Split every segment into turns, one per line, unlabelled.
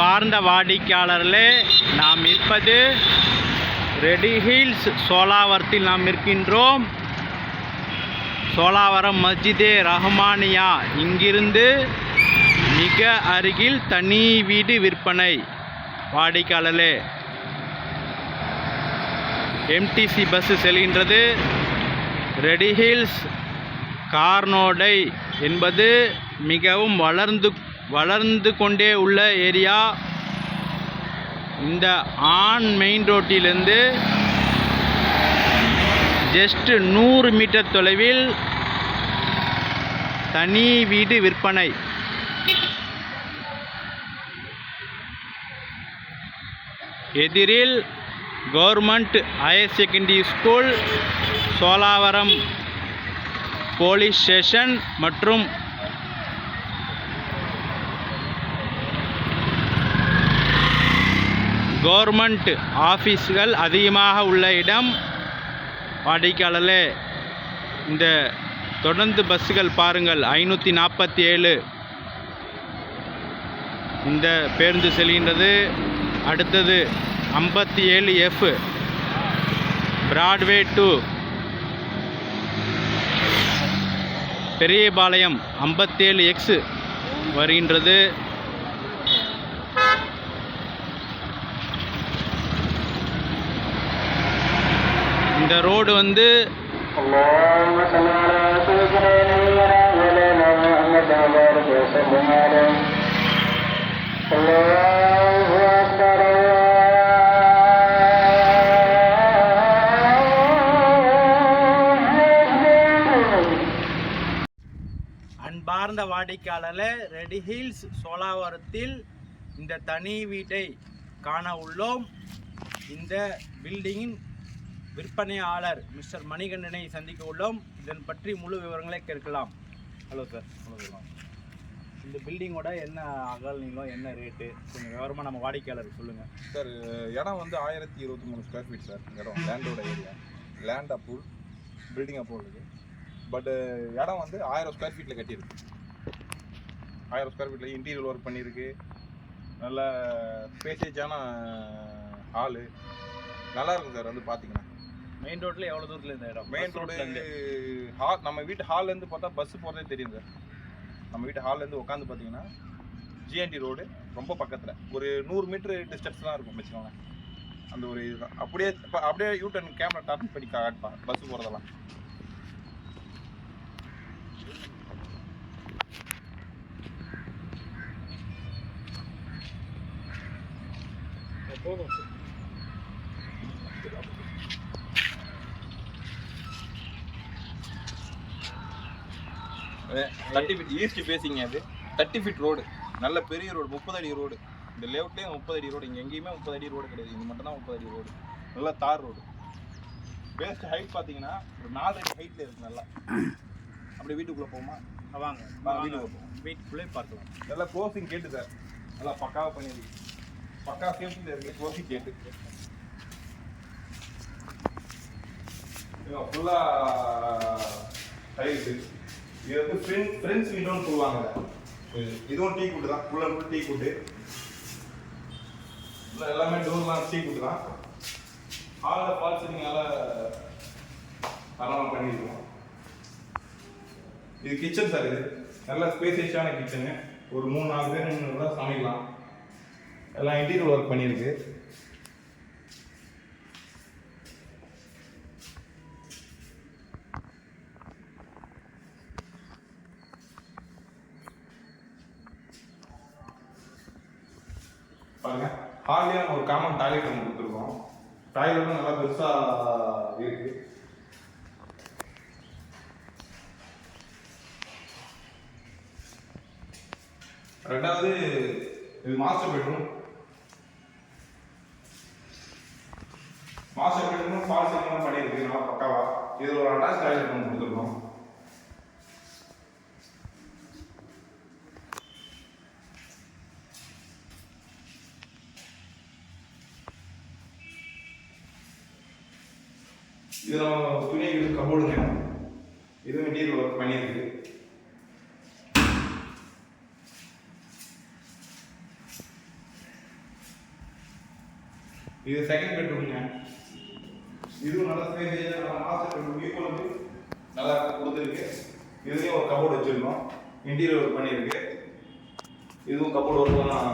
அன்பார்ந்த வாடிக்கையாளர்களே நாம் இருப்பது ரெடி ஹில்ஸ் சோலாவரத்தில் நாம் இருக்கின்றோம். சோலாவரம் மஸ்ஜிதே ரஹ்மானியா. இங்கிருந்து மிக அருகில் தனி வீடு விற்பனை. வாடிக்கையாளர்களே எம்டிசி பஸ் செல்கின்றது. ரெடி ஹில்ஸ் கார்னோடை என்பது மிகவும் வளர்ந்து வளர்ந்து கொண்டே உள்ள ஏரியா. இந்த ஆன் மெயின் ரோட்டிலிருந்து ஜஸ்ட் நூறு மீட்டர் தொலைவில் தனி வீடு விற்பனை. எதிரில் government higher secondary school Sholavaram police station மற்றும் கவர்மெண்ட் ஆஃபீஸ்கள் அதிகமாக உள்ள இடம் வாடிக்கையாளர்களே இந்த தொடர்ந்து பஸ்ஸுகள் பாருங்கள் ஐநூற்றி நாற்பத்தி ஏழு இந்த பேருந்து செல்கின்றது. அடுத்தது ஐம்பத்தி ஏழு எஃப் பிராட்வே டு பெரியபாளையம் ஐம்பத்தேழு எக்ஸு வருகின்றது. இந்த ரோடு வந்து அன்பார்ந்த வாடிக்கையாளர் ரெடி ஹில்ஸ் சோலாவரத்தில் இந்த தனி வீட்டை காண உள்ளோம். இந்த பில்டிங்கின் விற்பனையாளர் மிஸ்டர் மணிகண்டனை சந்திக்க உள்ளோம். இதன் பற்றி முழு விவரங்களை கேட்கலாம். ஹலோ சார் சொல்லலாம் இந்த பில்டிங்கோட என்ன அகல் நீளம் என்ன ரேட்டு கொஞ்சம் விவரமாக நம்ம வாடிக்கையாளருக்கு சொல்லுங்கள்
சார் இடம் வந்து ஆயிரத்தி இருபத்தி மூணு ஸ்கொயர் ஃபீட் சார் இடம் லேண்டோட area land approve building approval இருக்குது பட்டு இடம் வந்து ஆயிரம் ஸ்கொயர் ஃபீட்டில் கட்டியிருக்கு. ஆயிரம் ஸ்கொயர் ஃபீட்டில் இன்டீரியர் ஒர்க் பண்ணியிருக்கு. நல்ல ஸ்பேசேஜான ஹாலு நல்லா இருக்கும் சார் வந்து பார்த்தீங்கன்னா
மெயின் ரோட்டில் எவ்வளோ தூரத்தில் இந்த இடம்?
மெயின் ரோடு ஹால் நம்ம வீட்டு ஹால்லேருந்து பார்த்தா பஸ் போகிறதே தெரியும் சார் நம்ம வீட்டு ஹால்லேருந்து உட்காந்து பார்த்தீங்கன்னா ஜிஎன்டி ரோடு ரொம்ப பக்கத்தில். ஒரு நூறு மீட்டர் டிஸ்டன்ஸ் தான் இருக்கும் வச்சுக்கோங்க. அந்த ஒரு இதுதான். அப்படியே அப்படியே யூ டர்ன் கேமரா டர்ன் பண்ணி காட்டுப்பா பஸ் போகிறதெல்லாம்
போதும்.
தேர்ட்டி ஃபீட் ஈஸ்ட் பேசிங்க அது. தேர்ட்டி ஃபீட் ரோடு நல்ல பெரிய ரோடு முப்பது அடி ரோடு இந்த லேஅவுட்லேயே முப்பது அடி ரோடு இங்கே எங்கேயுமே முப்பது அடி ரோடு கிடையாது. இது மட்டும் தான் முப்பது அடி ரோடு நல்லா தார் ரோடு பேஸ்ட் ஹைட் பார்த்தீங்கன்னா ஒரு நாலு அடி ஹைட்டில் இருக்கு நல்லா. அப்படியே வீட்டுக்குள்ளே போமா
வாங்க.
வாங்க, வீட்டுக்கு போவோம்.
வீட்டுக்குள்ளே பார்க்கலாம்.
நல்லா க்ளோசிங் கேட்டு சார் நல்லா பக்காவாக பண்ணியிருக்கு பக்கா சேஃப்டியில் இருக்கு. க்ளோசிங் கேட்டு ஃபுல்லாக டைல்ஸு இது வந்து ஃப்ரெண்ட் ஃப்ரெண்ட்ஸ் விண்டோன்னு சொல்லுவாங்க இதுவும் டீ குட்டு தான். ஃபுல் அண்ட் ஃபுல் டீ குட்டு. எல்லாமே டோர்லாம் டீ குட்டு தான். ஹாலில் ஃபால் சீலிங் தரமாக பண்ணியிருக்கோம் இது கிச்சன் சார் இது. நல்ல ஸ்பேசியஸான கிச்சனு ஒரு மூணு நாலு பேர் நின்று சமைக்கலாம். எல்லாம் இன்டீரியர் ஒர்க் பண்ணியிருக்கு. பாருங்க. ஹால்லேயே நம்ம ஒரு காமன் டாய்லெட் ஒன்று கொடுத்துருக்கோம். டாய்லெட்டும் நல்லா பெருசாக இருக்கு. ரெண்டாவது இது master bedroom master bedroom fall சீலிங்லாம் பண்ணியிருக்கு நல்லா பக்காவா. இதில் ஒரு அட்டாச் டாய்லெட் ஒன்று கொடுத்துருக்கோம். இது நம்ம துணி கபோர்டுங்க இது மெட்டீரியல் ஒர்க் பண்ணியிருக்கு. இது செகண்ட் பெட்ரூம்ங்க இதுவும் நல்ல ஸ்பேஸ் நல்லா மாஸ்டர் பெட்ரூம் ஈக்குவலுக்கு நல்லா கொடுத்துருக்கு. இதுலேயும் ஒரு கபோர்டு வச்சிருக்கோம் இன்டீரியர் ஒர்க் பண்ணியிருக்கு. இதுவும் கபோர்டு ஒர்க்கெல்லாம்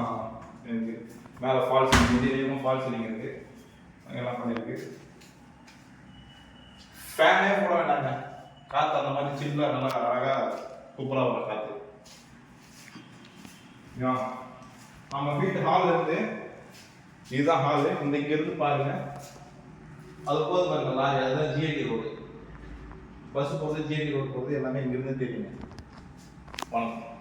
இருக்குது மேலே ஃபால்ஸ் இன்டீரியரும் ஃபால்ஸ் சீலிங் இருக்கு. எல்லாம் பண்ணியிருக்கு. ஃபேனே போட வேண்டாங்க. காற்று அந்த மாதிரி சில்லாக நல்லா அழகாக சூப்பராக வரும் காற்று நம்ம வீட்டு ஹாலில் இருந்து இதுதான் ஹாலு இந்த இங்கேருந்து இருந்து பாருங்க. அது போது பாருங்க லாரி. அதுதான் ஜிஐடி ரோடு பஸ் போகிறது ஜிஐடி ரோடு போகிறது எல்லாமே இங்கிருந்து தெரியுங்க. வணக்கம்